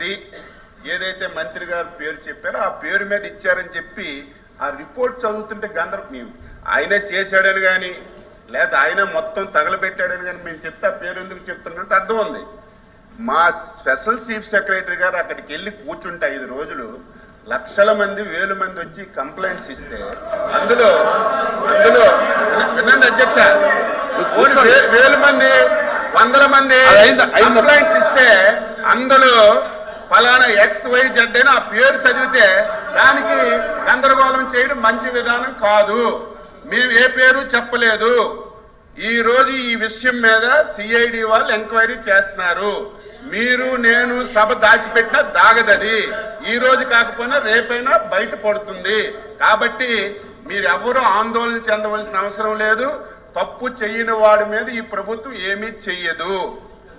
మంది ఏదైతే మంత్రి గారు పేరు చెప్పారో ఆ పేరు మీద ఇచ్చారని చెప్పి ఆ రిపోర్ట్ చదువుతుంటే గందర మేము ఆయనే చేశాడని కానీ లేదా ఆయన మొత్తం తగలబెట్టాడని కానీ మేము చెప్తే ఆ పేరు ఎందుకు చెప్తున్నట్టు అర్థం ఉంది. మా స్పెషల్ చీఫ్ సెక్రటరీ గారు అక్కడికి వెళ్ళి కూర్చుంటే ఐదు రోజులు లక్షల మంది వేల మంది వచ్చి కంప్లైంట్స్ ఇస్తే అందులో అందులో వినండి అధ్యక్ష వేల మంది వందల మంది? కంప్లైంట్స్ ఇస్తే అందులో ఫలానా ఎక్స్ వై జెడ్ అని ఆ పేరు చదివితే దానికి గందరగోళం చేయడం మంచి విధానం కాదు. మేము ఏ పేరు చెప్పలేదు. ఈ రోజు ఈ విషయం మీద సిఐడి వాళ్ళు ఎంక్వైరీ చేస్తున్నారు. మీరు నేను సభ దాచిపెట్టినా దాగదది. ఈ రోజు కాకపోయినా రేపైనా బయట పడుతుంది. కాబట్టి మీరు ఎవరు ఆందోళన చెందవలసిన అవసరం లేదు. తప్పు చేయని వాడి మీద ఈ ప్రభుత్వం ఏమీ చెయ్యదు.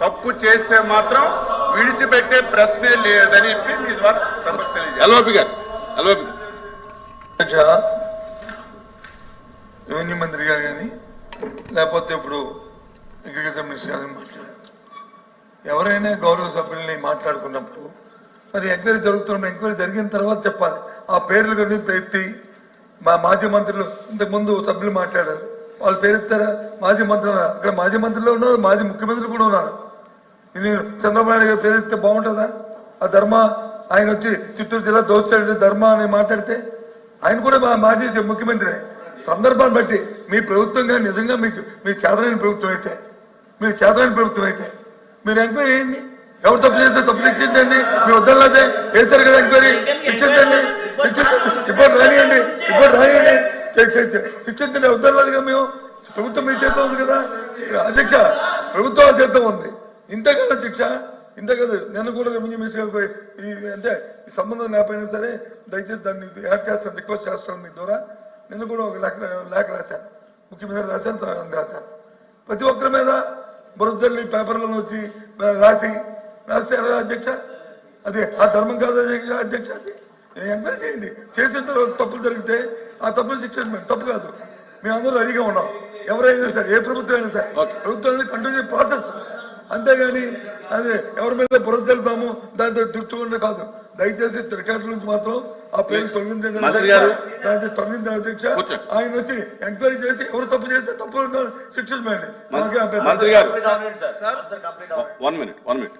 తప్పు చేస్తే మాత్రం విడిచిపెట్టే ప్రశ్నే లేదని చెప్పి మీ ద్వారా ఎల్ఓపి గారు ఎల్ఓపి రెవెన్యూ మంత్రి గారు కానీ లేకపోతే ఇప్పుడు అగ్రికల్చర్ మినిస్టర్ గారు మాట్లాడారు. ఎవరైనా గౌరవ సభ్యుల్ని మాట్లాడుకున్నప్పుడు మరి ఎంక్వైరీ జరుగుతున్న ఎంక్వైరీ జరిగిన తర్వాత చెప్పాలి. ఆ పేర్లు కానీ ఎత్తి మా మాజీ మంత్రులు ఇంతకుముందు సభ్యులు మాట్లాడారు. వాళ్ళు పేరెత్తారా మాజీ మంత్రులు. అక్కడ మాజీ మంత్రులు ఉన్నారు మాజీ ముఖ్యమంత్రులు కూడా ఉన్నారు. నేను చంద్రబాబు నాయుడు గారు బాగుంటుందా? ఆ ధర్మ ఆయన వచ్చి చిత్తూరు జిల్లా దోచాడు ధర్మ అని మాట్లాడితే ఆయన కూడా మా మాజీ ముఖ్యమంత్రి. సందర్భాన్ని బట్టి మీ ప్రభుత్వంగా నిజంగా మీకు మీ చేతనైన ప్రభుత్వం అయితే మీరు చేతనైన ప్రభుత్వం అయితే మీరు ఎంక్వైరీ చేయండి. ఎవరు తప్పు చేస్తే తప్పు శిక్షించండి. మీ వద్దలేదే వేశారు కదా ఎంక్వైరీ. శిక్షించండి. శిక్షించండి. రిపోర్ట్ రానియండి. రిపోర్ట్ రానియండి. శిక్షించండి. వద్దలేదు కదా మేము. ప్రభుత్వం మీ చేతిలో ఉంది కదా. అధ్యక్ష ప్రభుత్వం చేతిలో ఉంది. ఇంత కదా శిక్ష? ఇంత కదా? నేను కూడా రెవెన్యూ మినిస్టర్ గారికి ఈ అంటే ఈ సంబంధం లేకపోయినా సరే దయచేసి దాన్ని యాడ్ చేస్తాను రిక్వెస్ట్ చేస్తాను మీ ద్వారా. నేను కూడా ఒక లేఖ లేఖ రాశాను. ముఖ్యమంత్రి రాశాను రాశాను. ప్రతి ఒక్కరి మీద బురదల్లి పేపర్లలో వచ్చి రాసి రాస్తే ఎలా అధ్యక్ష? అదే ఆ ధర్మం కాదు అధ్యక్ష అధ్యక్ష అది. ఎంక్వైరీ చేయండి. చేసిన తర్వాత తప్పులు జరిగితే ఆ తప్పులు శిక్షించండి తప్పు కాదు. మేము అందరూ రెడీగా ఉన్నాం. ఎవరైనా సరే ఏ ప్రభుత్వం అయినా సరే. ప్రభుత్వం అనేది కంటిన్యూ ప్రాసెస్. అంతేగాని అదే ఎవరి మీద బురద తెలుపాము దాంతో దుర్తుకుండా కాదు. దయచేసి రికార్డు నుంచి మాత్రం ఆ పేరు తొలగించండి. దాన్ని తొలగించండి అధ్యక్ష. ఆయన వచ్చి ఎంక్వైరీ చేసి ఎవరు తప్పు చేస్తే తప్పు శిక్షించండి మాకే అభ్యంతరం మంత్రి గారు. Sir. One minute one minute